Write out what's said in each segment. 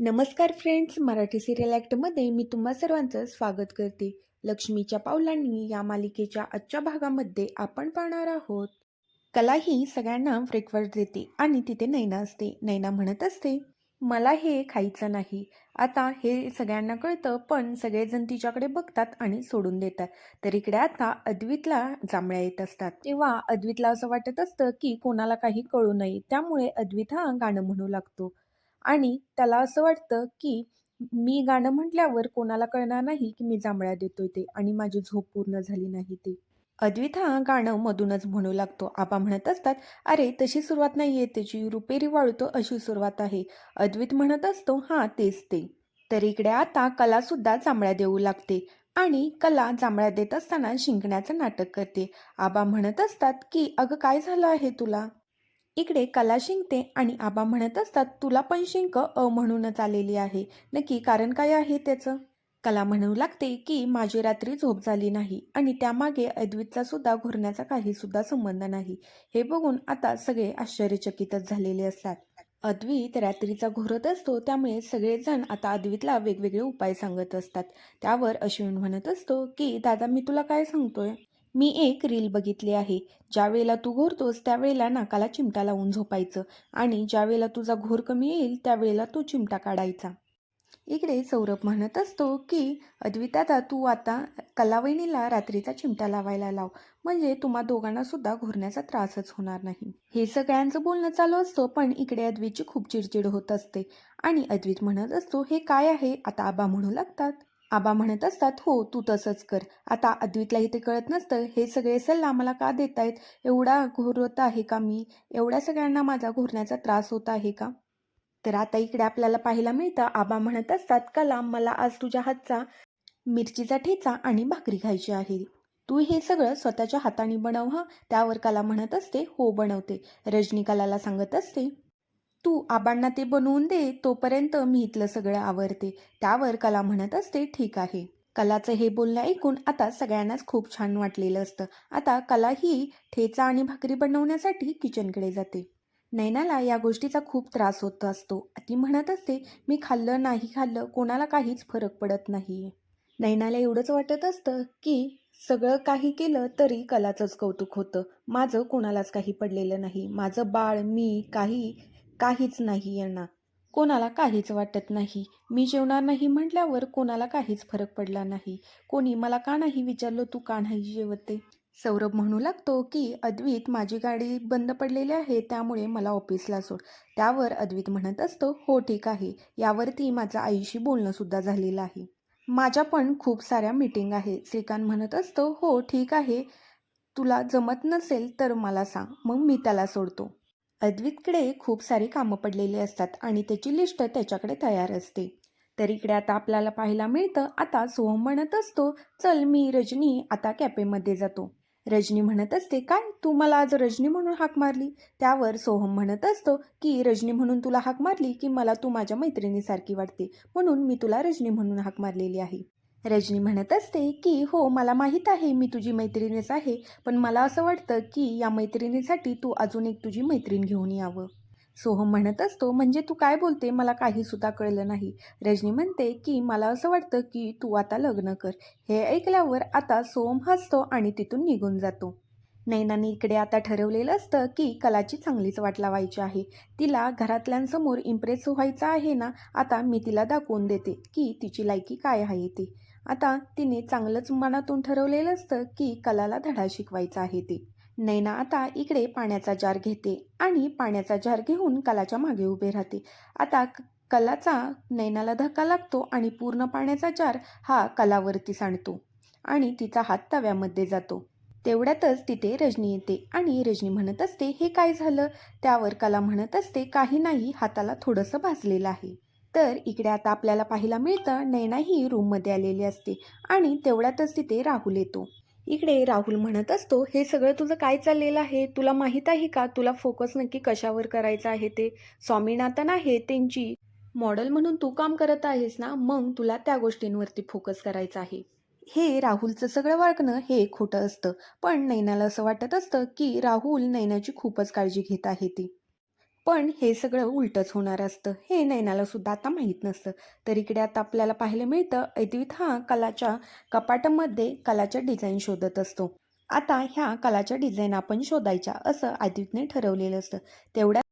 नमस्कार friends Marathi serial ॲक्टमध्ये मी तुम्हा सर्वांचं स्वागत करते. लक्ष्मीच्या पावलांनी या मालिकेच्या आजच्या भागामध्ये आपण पाहणार आहोत. कला ही सगळ्यांना ब्रेकफास्ट देते आणि तिथे नैना असते. नैना म्हणत असते मला हे खायचं नाही. आता हे सगळ्यांना कळतं पण सगळेजण तिच्याकडे बघतात आणि सोडून देतात. तर इकडे आता अद्वितला जांभळ्या येत असतात. तेव्हा अद्वितला असं वाटत असतं की कोणाला काही कळू नये. त्यामुळे अद्वित हा गाणं म्हणू लागतो. आणि त्याला असं वाटतं की मी गाणं म्हटल्यावर कोणाला कळणार नाही की मी जांभळ्या देतोय ते आणि माझी झोप पूर्ण झाली नाही ते. अद्वित हा गाणं मधूनच म्हणू लागतो. आबा म्हणत असतात अरे तशी सुरुवात नाही आहे त्याची रुपेरी वाळतो अशी सुरुवात आहे. अद्वित म्हणत असतो हां तेच ते. तर इकडे आता कलासुद्धा जांभळ्या देऊ लागते आणि कला जांभळ्या देत असताना शिंकण्याचं नाटक करते. आबा म्हणत असतात की अगं काय झालं आहे तुला? इकडे कला शिंकते आणि आबा म्हणत असतात तुला पण शिंक अ म्हणूनच आलेली आहे. नक्की कारण काय आहे त्याचं? कला म्हणू लागते की माझी रात्री झोप झाली नाही आणि त्यामागे अद्वितचा सुद्धा घोरण्याचा काही सुद्धा संबंध नाही. हे बघून आता सगळे आश्चर्यचकितच झालेले असतात. अद्वित रात्रीचा घोरत असतो त्यामुळे सगळेजण आता अद्वितला वेगवेगळे उपाय सांगत असतात. त्यावर अश्विन म्हणत असतो की दादा मी तुला काय सांगतोय? मी एक रील बघितली आहे. ज्यावेळेला तू घोरतोस त्यावेळेला नाकाला चिमटा लावून झोपायचं आणि ज्यावेळेला तुझा घोर कमी येईल त्यावेळेला तो चिमटा काढायचा. इकडे सौरभ म्हणत असतो की अद्विताता तू आता कलावहिनीला रात्रीचा चिमटा लावायला लाव. म्हणजे तुम्हा दोघांना सुद्धा घोरण्याचा त्रासच होणार नाही. हे सगळ्यांचं बोलणं चालू असतं पण इकडे अद्वितची खूप चिडचिड होत असते. आणि अद्वित म्हणत असतो हे काय आहे? आता आबा म्हणू लागतात. आबा म्हणत असतात हो तू तसंच कर. आता अद्वितलाही इथे कळत नसतं हे सगळे सल्ला मला का देत आहेत एवढा घोरत आहे का मी? एवढ्या सगळ्यांना माझा घोरण्याचा त्रास होत आहे का? तर आता इकडे आपल्याला पाहायला मिळतं आबा म्हणत असतात कलाम मला आज तुझ्या हातचा मिरचीचा ठेचा आणि भाकरी खायची आहे. तू हे सगळं स्वतःच्या हाताने बनव हं? त्यावर कला म्हणत असते हो बनवते. रजनी कलाला सांगत असते तू आबांना ते बनवून दे तोपर्यंत मी इथलं सगळं आवरते. त्यावर कला म्हणत असते ठीक आहे. कलाचं हे बोलणं ऐकून आता सगळ्यांनाच खूप छान वाटलेलं असतं. आता कला ही ठेचा आणि भाकरी बनवण्यासाठी किचनकडे जाते. नैनाला या गोष्टीचा खूप त्रास होत असतो. ती म्हणत असते मी खाल्लं नाही खाल्लं कोणाला काहीच फरक पडत नाही नैनाला एवढंच वाटत असतं की सगळं काही केलं तरी कलाचंच कौतुक होतं. माझं कोणालाच काही पडलेलं नाही. माझं बाळ मी काही काहीच नाही यांना कोणाला काहीच वाटत नाही. मी जेवणार नाही म्हटल्यावर कोणाला काहीच फरक पडला नाही. कोणी मला का नाही विचारलं तू का नाही जेवते? सौरभ म्हणू लागतो की अद्वित माझी गाडी बंद पडलेली आहे त्यामुळे मला ऑफिसला सोड. त्यावर अद्वित म्हणत असतो हो ठीक आहे. यावरती माझं आईशी बोलणं सुद्धा झालेलं आहे. माझ्या पण खूप साऱ्या मीटिंग आहे. श्रीकांत म्हणत असतो हो ठीक आहे. तुला जमत नसेल तर मला सांग. मग मी त्याला सोडतो. अद्वितकडे खूप सारी कामं पडलेली असतात आणि त्याची लिस्ट त्याच्याकडे तयार असते. तर इकडे आता आपल्याला पाहायला मिळतं आता सोहम म्हणत असतो चल मी रजनी आता कॅफेमध्ये जातो. रजनी म्हणत असते काय? तू मला आज रजनी म्हणून हाक मारली? त्यावर सोहम म्हणत असतो की रजनी म्हणून तुला हाक मारली की मला तू माझ्या मैत्रिणीसारखी वाटते म्हणून मी तुला रजनी म्हणून हाक मारलेली आहे. रजनी म्हणत असते की हो मला माहीत आहे मी तुझी मैत्रिणीच आहे पण मला असं वाटतं की या मैत्रिणीसाठी तू अजून एक तुझी मैत्रीण घेऊन यावं. सोहम म्हणत असतो म्हणजे तू काय बोलते? मला काही सुद्धा कळलं नाही. रजनी म्हणते की मला असं वाटतं की तू आता लग्न कर. हे ऐकल्यावर आता सोहम हसतो आणि तिथून निघून जातो. नैनाने इकडे आता ठरवलेलं असतं की कलाची चांगलीच वाट लावायची आहे. तिला घरातल्यांसमोर इम्प्रेस व्हायचं आहे ना आता मी तिला दाखवून देते की तिची लायकी काय आहे ती. आता तिने चांगलंच मनातून ठरवलेलं असतं की कलाला धडा शिकवायचा आहे ते. नैना आता इकडे पाण्याचा जार घेते आणि पाण्याचा जार घेऊन कलाच्या मागे उभे राहते. आता क- कलाचा नैनाला धक्का लागतो आणि पूर्ण पाण्याचा जार हा कलावरती सांडतो आणि तिचा हात तव्यामध्ये जातो. तेवढ्यातच तिथे रजनी येते आणि रजनी म्हणत असते हे काय झालं? त्यावर कला म्हणत असते काही नाही हाताला थोडंसं भाजलेलं आहे. तर इकडे आता आपल्याला पाहायला मिळतं नैना ही रूममध्ये आलेली असते आणि तेवढ्यातच तिथे राहुल येतो. इकडे राहुल म्हणत असतो हे सगळं तुझं काय चाललेलं आहे? तुला माहीत आहे का? तुला फोकस नक्की कशावर करायचं आहे ते? स्वामीनाथन आहे त्यांची मॉडेल म्हणून तू काम करत आहेस ना? मग तुला त्या गोष्टींवरती फोकस करायचा आहे. हे राहुलचं सगळं वागणं हे खोटं असतं. पण नैनाला असं वाटत असतं की राहुल नैनाची खूपच काळजी घेत आहे ती. पण हे सगळं उलटच होणार असतं. हे नैनाला सुद्धा आता माहीत नसतं. तर इकडे आता आपल्याला पाहायला मिळतं अद्वित हा कलाच्या कपाटामध्ये कलाच्या डिझाईन शोधत असतो. आता ह्या कलाच्या डिझाईन आपण शोधायच्या असं अद्वितने ठरवलेलं असतं. तेवढ्या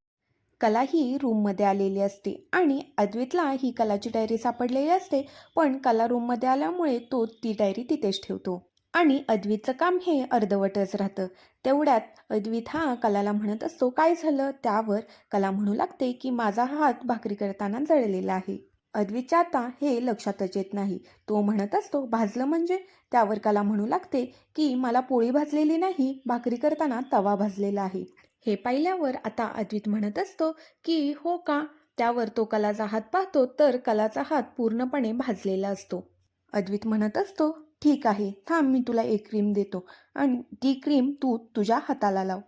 कला ही रूममध्ये आलेली असते आणि अद्वितला ही कलाची डायरी सापडलेली असते पण कला रूममध्ये आल्यामुळे तो ती डायरी तिथेच ठेवतो. आणि अद्वितचं काम हे अर्धवटच राहतं. तेवढ्यात अद्वित हा कलाला म्हणत असतो काय झालं? त्यावर कला म्हणू लागते की माझा हात भाकरी करताना जळलेला आहे. अद्वितच्या आता हे लक्षातच येत नाही. तो म्हणत असतो भाजलं म्हणजे? त्यावर कला म्हणू लागते की मला पोळी भाजलेली नाही भाकरी करताना तवा भाजलेला आहे. हे पाहिल्यावर आता अद्वित म्हणत असतो की हो का? त्यावर तो कलाचा हात पाहतो तर कलाचा हात पूर्णपणे भाजलेला असतो. अद्वित म्हणत असतो ठीक आहे थांब मी तुला एक क्रीम देतो. आणि ती क्रीम तू तुझ्या हाताला लाव.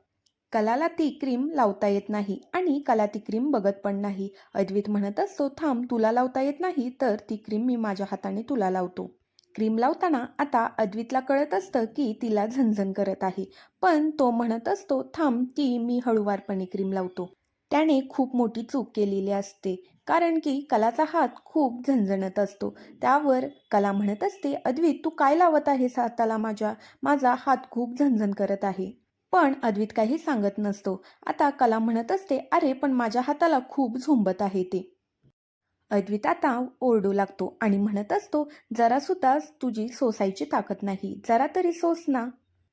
कलाला ती क्रीम लावता येत नाही आणि कला ती क्रीम बघत पण नाही. अद्वित म्हणत असतो थांब तुला लावता येत नाही तर ती क्रीम मी माझ्या हाताने तुला लावतो. क्रीम लावताना आता अद्वितला कळत असतं की तिला झणझण करत आहे. पण तो म्हणत असतो थांब ती मी हळूवारपणे क्रीम लावतो. त्याने खूप मोठी चूक केलेली असते. कारण की कलाचा हात खूप झणझणत असतो. त्यावर कला म्हणत असते अद्वित तू काय लावत आहेस हाताला माझ्या? माझा हात खूप झणझण करत आहे. पण अद्वित काही सांगत नसतो. आता कला म्हणत असते अरे पण माझ्या हाताला खूप झोंबत आहे ते. अद्वित आता ओरडू लागतो आणि म्हणत असतो जरा सुद्धा तुझी सोसायची ताकद नाही. जरा तरी सोस ना.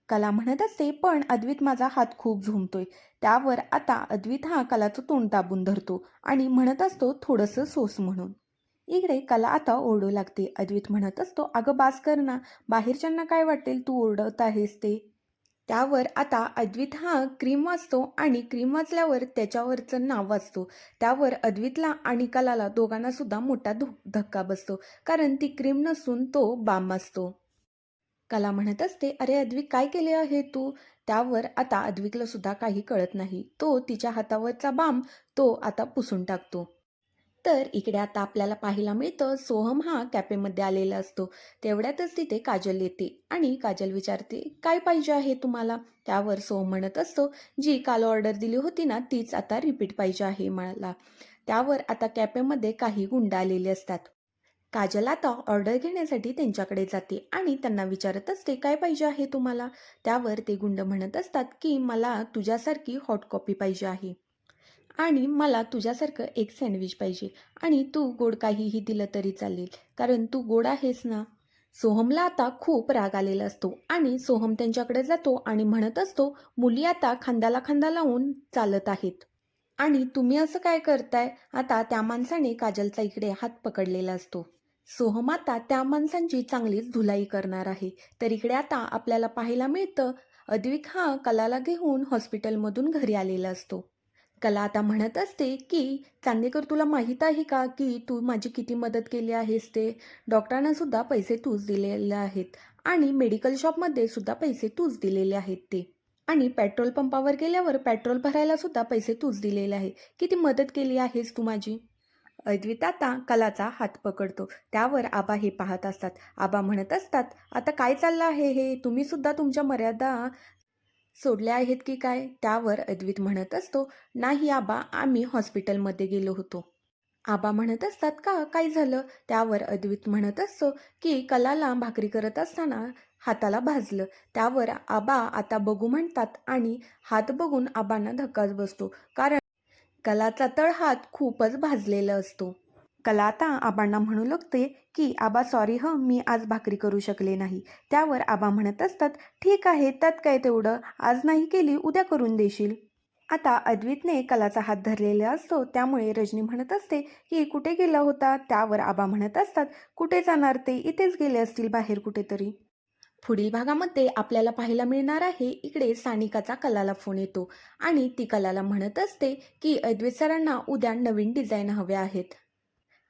कला म्हणत असते पण अद्वित माझा हात खूप झुमतोय. त्यावर आता अद्वित हा कलाचं तोंड दाबून धरतो आणि म्हणत असतो थोडंसं सोस म्हणून. इकडे कला आता ओरडू लागते. अद्वित म्हणत असतो अगं बास कर ना बाहेरच्यांना काय वाटेल? तू ओरडत आहेस ते. त्यावर आता अद्वित हा क्रीम वाचतो आणि क्रीम वाचल्यावर त्याच्यावरचं नाव वाचतो त्यावर अद्वितला आणि कलाला दोघांना सुद्धा मोठा धो धक्का बसतो कारण ती क्रीम नसून तो बाम असतो कला म्हणत असते अरे अद्विक काय केले आहे तू? त्यावर आता अद्विकला सुद्धा काही कळत नाही. तो तिच्या हातावरचा बाम तो आता पुसून टाकतो. तर इकडे आता आपल्याला पाहायला मिळतं सोहम हा कॅफेमध्ये आलेला असतो. तेवढ्यातच तिथे काजल येते आणि काजल विचारते काय पाहिजे आहे तुम्हाला? त्यावर सोहम म्हणत असतो जी काल ऑर्डर दिली होती ना तीच आता रिपीट पाहिजे आहे मला. त्यावर आता कॅफेमध्ये काही गुंड आलेले असतात. काजल आता ऑर्डर घेण्यासाठी त्यांच्याकडे जाते आणि त्यांना विचारत असते काय पाहिजे आहे तुम्हाला? त्यावर ते गुंड म्हणत असतात की मला तुझ्यासारखी हॉट कॉपी पाहिजे आहे आणि मला तुझ्यासारखं एक सँडविच पाहिजे आणि तू गोड काहीही दिलं तरी चालेल कारण तू गोड आहेस ना. सोहमला आता खूप राग आलेला असतो आणि सोहम त्यांच्याकडे जातो आणि म्हणत असतो मुली आता खांद्याला खांदा लावून चालत आहेत. आणि तुम्ही असं काय करताय? आता त्या माणसाने काजलचा इकडे हात पकडलेला असतो. सोहम आता त्या माणसांची चांगलीच धुलाई करणार आहे. तर इकडे आता आपल्याला पाहायला मिळतं अद्विक हा कलाला घेऊन हॉस्पिटलमधून घरी आलेला असतो. कला आता म्हणत असते की चांदेकर तुला माहीत आहे का की तू माझी किती मदत केली आहेस ते? डॉक्टरांना सुद्धा पैसे तूच दिलेले आहेत आणि मेडिकल शॉपमध्ये सुद्धा पैसे तूच दिलेले आहेत ते. आणि पेट्रोल पंपावर गेल्यावर पेट्रोल भरायला सुद्धा पैसे तूच दिलेले आहे. किती मदत केली आहेस तू माझी? अद्वित आता कलाचा हात पकडतो. त्यावर आबा हे पाहत असतात. आबा म्हणत असतात आता काय चाललं आहे हे? तुम्ही सुद्धा तुमच्या मर्यादा सोडल्या आहेत की काय? त्यावर अद्वित म्हणत असतो नाही आबा आम्ही हॉस्पिटलमध्ये गेलो होतो. आबा म्हणत असतात का? काय झालं? त्यावर अद्वित म्हणत असतो की कलाला भाकरी करत असताना हाताला भाजलं. त्यावर आबा आता बघू म्हणतात आणि हात बघून आबांना धक्काच बसतो. कारण कलाचा तळहात खूपच भाजलेला असतो. कला आता आबांना म्हणू लागते की आबा सॉरी ह मी आज भाकरी करू शकले नाही. त्यावर आबा म्हणत असतात ठीक आहे त्यात काय तेवढं? आज नाही केली उद्या करून देशील. आता अद्वितने कलाचा हात धरलेला असतो त्यामुळे रजनी म्हणत असते की कुठे गेला होता? त्यावर आबा म्हणत असतात कुठे जाणार ते? इथेच गेले असतील बाहेर कुठेतरी. पुढील भागामध्ये आपल्याला पाहायला मिळणार आहे इकडे सानिकाचा कलाला फोन येतो आणि ती कलाला म्हणत असते की अद्वैत सरांना उद्या नवीन डिझाईन हवे आहेत.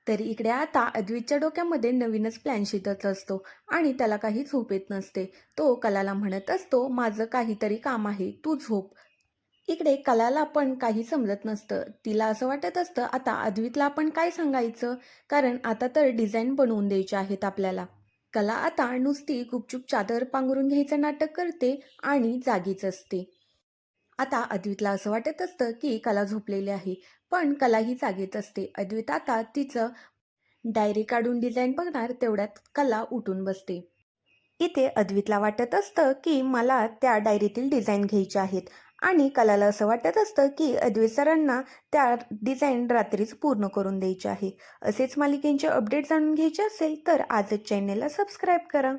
तर इकडे आता अद्वितच्या डोक्यामध्ये नवीनच प्लॅन शिजत असतो आणि त्याला काही झोप येत नसते. तो कलाला म्हणत असतो माझं काहीतरी काम आहे तू झोप. इकडे कलाला पण काही समजत नसतं. तिला असं वाटत असतं आता अद्वितला आपण काय सांगायचं? कारण आता तर डिझाईन बनवून द्यायचे आहेत आपल्याला. कला आता नुसती गुपचूप चादर पांघरून घ्यायचं नाटक करते आणि जागीच असते. आता अद्वितला असं वाटत असतं की कला झोपलेली आहे पण कला ही जागेत असते. अद्वित आता तिचं डायरी काढून डिझाईन बघणार तेवढ्यात कला उठून बसते. इथे अद्वितला वाटत असतं की मला त्या डायरीतील डिझाईन घ्यायच्या आहेत. आणि कलाला असं वाटत असतं की अद्वैत सरांना त्या डिझाईन रात्रीच पूर्ण करून द्यायची आहे. असेच मालिकेंचे अपडेट जाणून घ्यायचे असेल तर आजच चॅनेलला सबस्क्राईब करा.